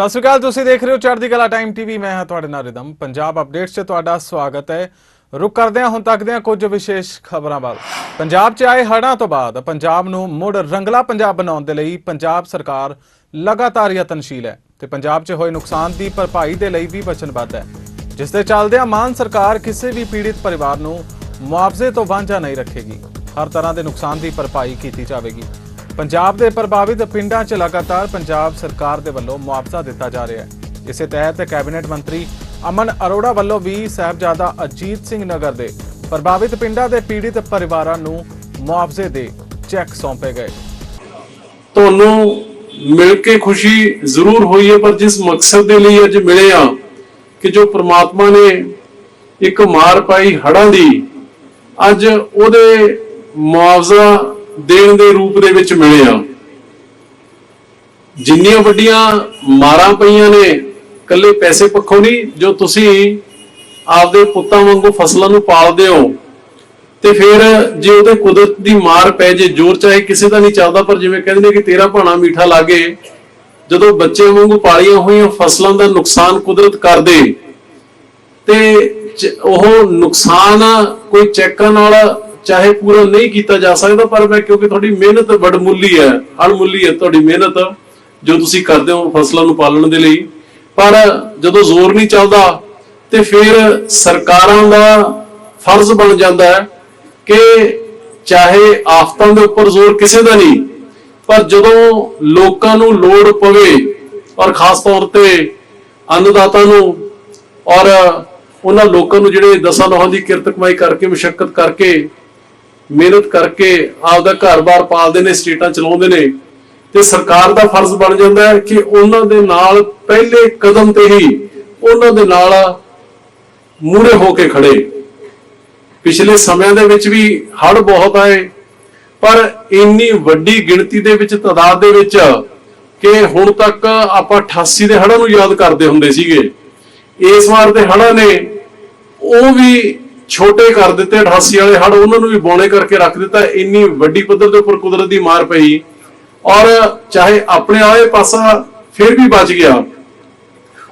ਸਤਿ ਸ਼੍ਰੀ ਅਕਾਲ, ਤੁਸੀਂ ਦੇਖ ਰਹੇ ਹੋ ਚੜ੍ਹਦੀ ਕਲਾ ਟਾਈਮ ਟੀਵੀ। ਮੈਂ ਹਾਂ ਤੁਹਾਡੇ ਨਾਲ ਰਿਦਮ। ਪੰਜਾਬ ਅਪਡੇਟਸ 'ਚ ਤੁਹਾਡਾ ਸਵਾਗਤ ਹੈ। ਰੁਕ ਕਰਦੇ ਹਾਂ ਹੁਣ ਤੱਕ ਦੀਆਂ ਕੁਝ ਵਿਸ਼ੇਸ਼ ਖਬਰਾਂ ਵੱਲ। ਪੰਜਾਬ 'ਚ ਆਏ ਹੜ੍ਹਾਂ ਤੋਂ ਬਾਅਦ ਪੰਜਾਬ ਨੂੰ ਮੁੜ ਰੰਗਲਾ ਪੰਜਾਬ ਬਣਾਉਣ ਦੇ ਲਈ ਪੰਜਾਬ ਸਰਕਾਰ ਲਗਾਤਾਰ ਯਤਨਸ਼ੀਲ ਹੈ ਤੇ ਪੰਜਾਬ 'ਚ ਹੋਏ ਨੁਕਸਾਨ ਦੀ ਭਰਪਾਈ ਦੇ ਲਈ ਵੀ ਵਚਨਬੱਧ ਹੈ। ਜਿਸ ਦੇ ਚੱਲਦਿਆਂ ਮਾਨ ਸਰਕਾਰ ਕਿਸੇ ਵੀ ਪੀੜਿਤ ਪਰਿਵਾਰ ਨੂੰ ਮੁਆਵਜ਼ੇ ਤੋਂ ਵਾਂਝਾ ਨਹੀਂ ਰੱਖੇਗੀ। ਹਰ ਤਰ੍ਹਾਂ ਦੇ ਨੁਕਸਾਨ ਦੀ ਭਰਪਾਈ ਕੀਤੀ ਜਾਵੇਗੀ। ਪੰਜਾਬ ਦੇ ਪ੍ਰਭਾਵਿਤ ਪਿੰਡਾਂ 'ਚ ਲਗਾਤਾਰ ਪੰਜਾਬ ਸਰਕਾਰ ਦੇ ਵੱਲੋਂ ਮੁਆਵਜ਼ਾ ਦਿੱਤਾ ਜਾ ਰਿਹਾ ਹੈ। ਇਸੇ ਤਹਿਤ ਕੈਬਨਿਟ ਮੰਤਰੀ ਅਮਨ ਅਰੋੜਾ ਵੱਲੋਂ ਵੀ ਸਾਹਿਬਜ਼ਾਦਾ ਅਜੀਤ ਸਿੰਘ ਨਗਰ ਦੇ ਪ੍ਰਭਾਵਿਤ ਪਿੰਡਾਂ ਦੇ ਪੀੜਿਤ ਪਰਿਵਾਰਾਂ ਨੂੰ ਮੁਆਵਜ਼ੇ ਦੇ ਚੈੱਕ ਸੌਂਪੇ ਗਏ। ਤੁਹਾਨੂੰ ਮਿਲ ਕੇ ਖੁਸ਼ੀ ਜ਼ਰੂਰ ਹੋਈ ਹੈ, ਪਰ ਜਿਸ ਮਕਸਦ ਦੇ ਲਈ ਅੱਜ ਮਿਲੇ ਆ ਕਿ ਜੋ ਪ੍ਰਮਾਤਮਾ ਨੇ ਇੱਕ ਮਾਰ ਪਾਈ ਹੜਾਂ ਦੀ, ਅੱਜ ਉਹਦੇ ਮੁਆਵਜ਼ਾ ਦੇਣ ਦੇ ਰੂਪ ਦੇ ਵਿੱਚ ਮਿਲੇ ਆ। ਜਿੰਨੀਆਂ ਵੱਡੀਆਂ ਮਾਰਾਂ ਪਈਆਂ ਨੇ ਕੱਲੇ ਪੈਸੇ ਪੱਖੋਂ ਨਹੀਂ, ਜੋ ਤੁਸੀਂ ਆਪਦੇ ਪੁੱਤਾਂ ਵਾਂਗੂ ਫਸਲਾਂ ਨੂੰ ਪਾਲਦੇ ਹੋ, ਤੇ ਫਿਰ ਜੇ ਉਹਦੇ ਕੁਦਰਤ ਦੀ ਮਾਰ ਪੈ ਜੇ, ਜ਼ੋਰ ਚਾਹੇ ਕਿਸੇ ਦਾ ਨਹੀਂ ਚੱਲਦਾ, ਪਰ ਜਿਵੇਂ ਕਹਿੰਦੇ ਨੇ ਕਿ ਤੇਰਾ ਭਾਣਾ ਮੀਠਾ ਲਾਗੇ, ਜਦੋਂ ਬੱਚੇ ਵਾਂਗੂ ਪਾਲੀਆਂ ਹੋਈਆਂ ਫਸਲਾਂ ਦਾ ਨੁਕਸਾਨ ਕੁਦਰਤ ਕਰਦੇ, ਤੇ ਉਹ ਨੁਕਸਾਨ ਕੋਈ ਚੈੱਕਾਂ ਨਾਲ ਚਾਹੇ ਪੂਰਾ ਨਹੀਂ ਕੀਤਾ ਜਾ ਸਕਦਾ, ਪਰ ਮੈਂ ਕਿਉਂਕਿ ਤੁਹਾਡੀ ਮਿਹਨਤ ਵਡਮੁੱਲੀ ਹੈ, ਅਣਮੁੱਲੀ ਹੈ ਤੁਹਾਡੀ ਮਿਹਨਤ, ਜੋ ਤੁਸੀਂ ਕਰਦੇ ਹੋ ਫਸਲਾਂ ਨੂੰ ਪਾਲਣ ਦੇ ਲਈ। ਪਰ ਜਦੋਂ ਜ਼ੋਰ ਨਹੀਂ ਚੱਲਦਾ ਤੇ ਫਿਰ ਸਰਕਾਰਾਂ ਦਾ ਫਰਜ਼ ਬਣ ਜਾਂਦਾ ਹੈ ਕਿ ਚਾਹੇ ਆਫਤਾਂ ਦੇ ਉੱਪਰ ਜ਼ੋਰ ਕਿਸੇ ਦਾ ਨਹੀਂ, ਪਰ ਜਦੋਂ ਲੋਕਾਂ ਨੂੰ ਲੋੜ ਪਵੇ, ਔਰ ਖਾਸ ਤੌਰ ਤੇ ਅੰਨਦਾਤਾ ਨੂੰ, ਔਰ ਉਹਨਾਂ ਲੋਕਾਂ ਨੂੰ ਜਿਹੜੇ ਦਸਾਂ ਲੋਹਾਂ ਦੀ ਕਿਰਤ ਕਮਾਈ ਕਰਕੇ ਮੁਸ਼ਕਲ ਕਰਕੇ ਮਿਹਨਤ ਕਰਕੇ ਆਪਦਾ ਘਰ-ਬਾਰ ਪਾਲਦੇ ਨੇ, ਸਟੇਟਾਂ ਚਲਾਉਂਦੇ ਨੇ ਤੇ ਸਰਕਾਰ ਦਾ ਫਰਜ਼ ਬਣ ਜਾਂਦਾ ਹੈ ਕਿ ਉਹਨਾਂ ਦੇ ਨਾਲ ਪਹਿਲੇ ਕਦਮ ਤੇ ਹੀ ਉਹਨਾਂ ਦੇ ਨਾਲ ਮੂਰੇ ਹੋ ਕੇ ਖੜੇ। ਪਿਛਲੇ ਸਮਿਆਂ ਦੇ ਵਿੱਚ ਵੀ ਹੜ ਬਹੁਤ ਆਏ, ਪਰ ਇੰਨੀ ਵੱਡੀ ਗਿਣਤੀ ਦੇ ਵਿੱਚ, ਤਾਦਾਦ ਦੇ ਵਿੱਚ ਕਿ ਹੁਣ ਤੱਕ ਆਪਾਂ 88 ਦੇ ਹੜ੍ਹਾਂ ਨੂੰ ਯਾਦ ਕਰਦੇ ਹੁੰਦੇ ਸੀਗੇ। ਇਸ ਵਾਰ ਦੇ ਹੜ੍ਹਾਂ ਨੇ ਉਹ ਵੀ ਛੋਟੇ ਕਰ ਦਿੱਤੇ 88 ਵਾਲੇ ਹੜ ਉਹਨਾਂ ਨੂੰ ਵੀ ਬੌਣੇ ਕਰਕੇ ਰੱਖ ਦਿੱਤਾ ਇੰਨੀ ਵੱਡੀ ਪੱਧਰ ਦੇ ਉੱਪਰ ਕੁਦਰਤ ਦੀ ਮਾਰ ਪਈ। ਔਰ ਚਾਹੇ ਆਪਣੇ ਆਲੇ ਪਾਸਾ ਫਿਰ ਵੀ ਬਚ ਗਿਆ।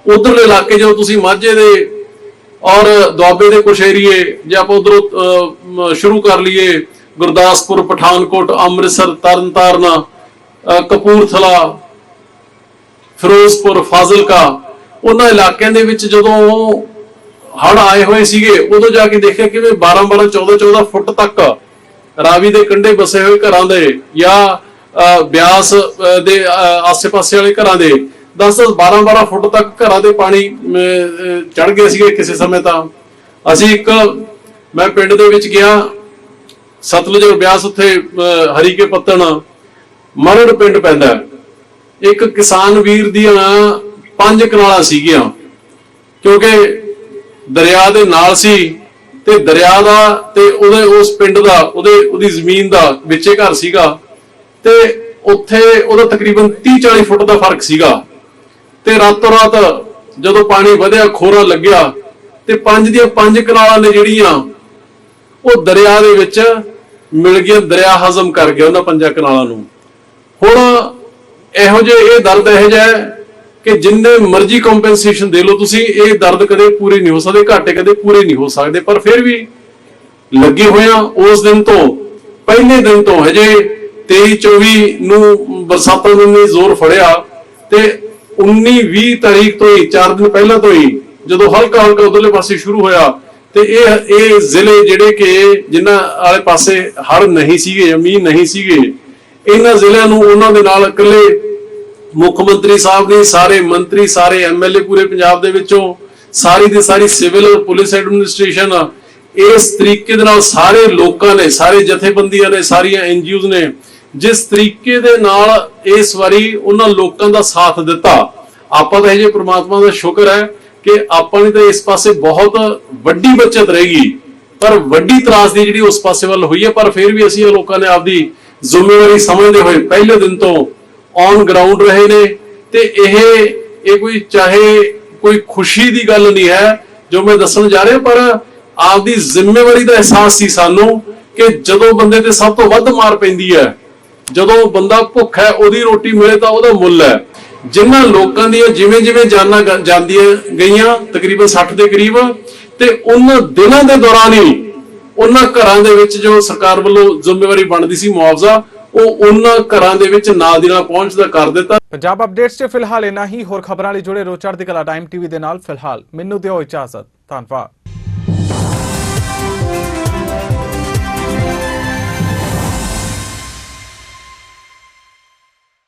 ਉਧਰਲੇ ਇਲਾਕੇ ਜਦੋਂ ਤੁਸੀਂ ਮਾਝੇ ਦੇ ਔਰ ਦੁਆਬੇ ਦੇ ਕੁਝ ਏਰੀਏ ਜੇ ਆਪਾਂ ਉਧਰੋਂ ਸ਼ੁਰੂ ਕਰ ਲਈਏ ਗੁਰਦਾਸਪੁਰ ਪਠਾਨਕੋਟ ਅੰਮ੍ਰਿਤਸਰ ਤਰਨਤਾਰਨ ਅ, ਕਪੂਰਥਲਾ ਫਿਰੋਜ਼ਪੁਰ ਫਾਜ਼ਿਲਕਾ ਉਹਨਾਂ ਇਲਾਕਿਆਂ ਦੇ ਵਿੱਚ ਜਦੋਂ ਹੜ ਆਏ ਹੋਏ ਸੀਗੇ ਉਦੋਂ ਜਾ ਕੇ ਦੇਖਿਆ ਕਿ 12 12 14 14 ਫੁੱਟ ਤੱਕ ਰਾਵੀ ਦੇ ਕੰਢੇ ਬਸੇ ਹੋਏ ਘਰਾਂ ਦੇ ਜਾਂ ਬਿਆਸ ਦੇ ਅ, ਆਸੇ-ਪਾਸੇ ਵਾਲੇ ਘਰਾਂ ਦੇ। 10 10 12 12 ਫੁੱਟ ਤੱਕ ਘਰਾਂ ਦੇ ਪਾਣੀ ਚੜ ਗਏ ਸੀਗੇ ਕਿਸੇ ਸਮੇਂ ਤਾਂ। ਅਸੀਂ ਇੱਕ ਮੈਂ ਪਿੰਡ ਦੇ ਵਿੱਚ ਗਿਆ ਸਤਲੁਜ ਬਿਆਸ ਉੱਥੇ ਅ, ਹਰੀਕੇ ਪੱਤਣ ਮਰੜ ਪਿੰਡ ਪੈਂਦਾ। ਇੱਕ ਕਿਸਾਨ ਵੀਰ ਦੀਆਂ ਪੰਜ ਕਨਾਲਾਂ ਸੀਗੀਆਂ ਕਿਉਂਕਿ ਦਰਿਆ ਦੇ ਨਾਲ ਸੀ ਤੇ ਦਰਿਆ ਦਾ ਤੇ ਉਹਦੇ ਉਸ ਪਿੰਡ ਦਾ, ਉਹਦੇ, ਉਹਦੀ ਜ਼ਮੀਨ ਦਾ ਵਿੱਚੇ ਘਰ ਸੀਗਾ ਤੇ ਉੱਥੇ ਉਹਦਾ ਤਕਰੀਬਨ 30 40 ਫੁੱਟ ਦਾ ਫ਼ਰਕ ਸੀਗਾ। ਤੇ ਰਾਤੋਂ ਰਾਤ ਜਦੋਂ ਪਾਣੀ ਵਧਿਆ, ਖੋਰਾ ਲੱਗਿਆ ਤੇ ਪੰਜ ਦੀਆਂ ਪੰਜ ਕਨਾਲਾਂ ਨੇ ਜਿਹੜੀਆਂ ਉਹ ਦਰਿਆ ਦੇ ਵਿੱਚ ਮਿਲ ਗਿਆ ਦਰਿਆ ਹਜ਼ਮ ਕਰ ਗਿਆ ਉਹਨਾਂ ਪੰਜਾਂ ਕਨਾਲਾਂ ਨੂੰ। ਹੁਣ ਇਹੋ ਜਿਹੇ, ਇਹ ਦਰਦ ਇਹੋ ਜਿਹਾ ਕਿ ਜਿੰਨੇ ਮਰਜ਼ੀ ਕੰਪਨਸੇਸ਼ਨ ਦੇ ਲਓ, ਤੁਸੀਂ ਇਹ ਦਰਦ ਕਦੇ ਪੂਰੇ ਨਹੀਂ ਹੋ ਸਕਦੇ, ਘਾਟੇ ਕਦੇ ਪੂਰੇ ਨਹੀਂ ਹੋ ਸਕਦੇ, ਪਰ ਫਿਰ ਵੀ ਲੱਗੇ ਹੋਇਆ ਉਸ ਦਿਨ ਤੋਂ, ਪਹਿਲੇ ਦਿਨ ਤੋਂ ਹਜੇ 23 24 ਨੂੰ ਬਰਸਾਤਾਂ ਨੇ ਜ਼ੋਰ ਫੜਿਆ ਤੇ 19 20 ਤਾਰੀਖ ਤੋਂ ਹੀ 4 ਦਿਨ ਪਹਿਲਾਂ ਤੋਂ ਹੀ, ਜਦੋਂ ਹਲਕਾ ਹਲਕਾ ਉਧਰਲੇ ਪਾਸੇ ਸ਼ੁਰੂ ਹੋਇਆ ਤੇ ਇਹ ਇਹ ਜ਼ਿਲ੍ਹੇ ਜਿਹੜੇ ਕਿ ਜਿਨ੍ਹਾਂ ਵਾਲੇ ਪਾਸੇ ਹੜ ਨਹੀਂ ਸੀਗੇ ਜ਼ਮੀਨ ਨਹੀਂ ਸੀਗੇ, ਇਹਨਾਂ ਜ਼ਿਲ੍ਹਿਆਂ ਨੂੰ ਉਹਨਾਂ ਦੇ ਨਾਲ ਇਕੱਲੇ ਮੁੱਖ ਮੰਤਰੀ ਸਾਹਿਬ ਨੇ, ਸਾਰੇ ਮੰਤਰੀ, ਸਾਰੇ ਐਮਐਲਏ ਪੂਰੇ ਪੰਜਾਬ ਦੇ ਵਿੱਚੋਂ, ਸਾਰੀ ਦੀ ਸਾਰੀ ਸਿਵਲ ਪੁਲਿਸ ਐਡਮਿਨਿਸਟ੍ਰੇਸ਼ਨ, ਇਸ ਤਰੀਕੇ ਦੇ ਨਾਲ ਸਾਰੇ ਲੋਕਾਂ ਨੇ, ਸਾਰੇ ਜਥੇਬੰਦੀਆਂ ਨੇ, ਸਾਰੀਆਂ ਐਨਜੀਓਜ਼ ਨੇ, ਜਿਸ ਤਰੀਕੇ ਦੇ ਨਾਲ ਇਸ ਵਾਰੀ ਉਹਨਾਂ ਲੋਕਾਂ ਦਾ ਸਾਥ ਦਿੱਤਾ। ਆਪਾਂ ਤਾਂ ਇਹ ਜੇ ਪ੍ਰਮਾਤਮਾ ਦਾ ਸ਼ੁਕਰ ਹੈ ਕਿ ਆਪਾਂ ਨੇ ਤਾਂ ਇਸ ਪਾਸੇ ਬਹੁਤ ਵੱਡੀ ਬਚਤ ਰਹੇਗੀ ਪਰ ਵੱਡੀ ਤਰਾਸਦੀ ਜਿਹੜੀ ਉਸ ਪਾਸੇ ਵੱਲ ਹੋਈ ਹੈ, ਪਰ ਫਿਰ ਵੀ ਅਸੀਂ ਇਹ ਲੋਕਾਂ ਨੇ ਆਪਦੀ ਜ਼ਿੰਮੇਵਾਰੀ ਸਮਝਦੇ ਹੋਏ ਪਹਿਲੇ ਦਿਨ ਤੋਂ ਔਨ ਗਰਾਊਂਡ ਰਹੇ ਨੇ ਤੇ ਇਹ ਇਹ ਕੋਈ ਚਾਹੇ ਕੋਈ ਖੁਸ਼ੀ ਦੀ ਗੱਲ ਨਹੀਂ ਹੈ, ਜੋ ਮੈਂ ਦੱਸਣ ਜਾ ਰਿਹਾ, ਪਰ ਆਪਦੀ ਜ਼ਿੰਮੇਵਾਰੀ ਦਾ ਅਹਿਸਾਸ ਸੀ ਸਾਨੂੰ ਕਿ ਜਦੋਂ ਬੰਦੇ ਤੇ ਸਭ ਤੋਂ ਵੱਧ ਮਾਰ ਪੈਂਦੀ ਹੈ, ਜਦੋਂ ਬੰਦਾ ਭੁੱਖ ਹੈ, ਉਹਦੀ ਰੋਟੀ ਮਿਲੇ ਤਾਂ ਉਹਦਾ ਮੁੱਲ ਹੈ। ਜਿਨ੍ਹਾਂ ਲੋਕਾਂ ਦੀਆਂ ਜਿਵੇਂ ਜਿਵੇਂ ਜਾਨਾਂ ਜਾਂਦੀਆਂ ਗਈਆਂ, ਤਕਰੀਬਨ 60 ਦੇ ਕਰੀਬ, ਤੇ ਉਹਨਾਂ ਦਿਨਾਂ ਦੇ ਦੌਰਾਨ ਹੀ, ਉਹਨਾਂ ਘਰਾਂ ਦੇ ਵਿੱਚ ਜੋ ਸਰਕਾਰ ਵੱਲੋਂ ਜ਼ਿੰਮੇਵਾਰੀ ਬਣਦੀ ਸੀ ਮੁਆਵਜ਼ਾ ਉਹ ਉਹਨਾਂ ਘਰਾਂ ਦੇ ਵਿੱਚ ਨਾਲ ਦੀ ਨਾਲ ਪਹੁੰਚਦਾ ਕਰ ਦਿੱਤਾ। ਪੰਜਾਬ ਅਪਡੇਟਸ 'ਚ ਫਿਲਹਾਲ ਇੰਨਾ ਹੀ। ਹੋਰ ਖਬਰਾਂ ਲਈ ਜੁੜੇ ਰਹੋ ਚੜ੍ਹਦੀ ਕਲਾ ਟਾਈਮ ਟੀਵੀ ਦੇ ਨਾਲ। ਫਿਲਹਾਲ ਮੈਨੂੰ ਦਿਓ ਇਜਾਜ਼ਤ। ਧੰਨਵਾਦ।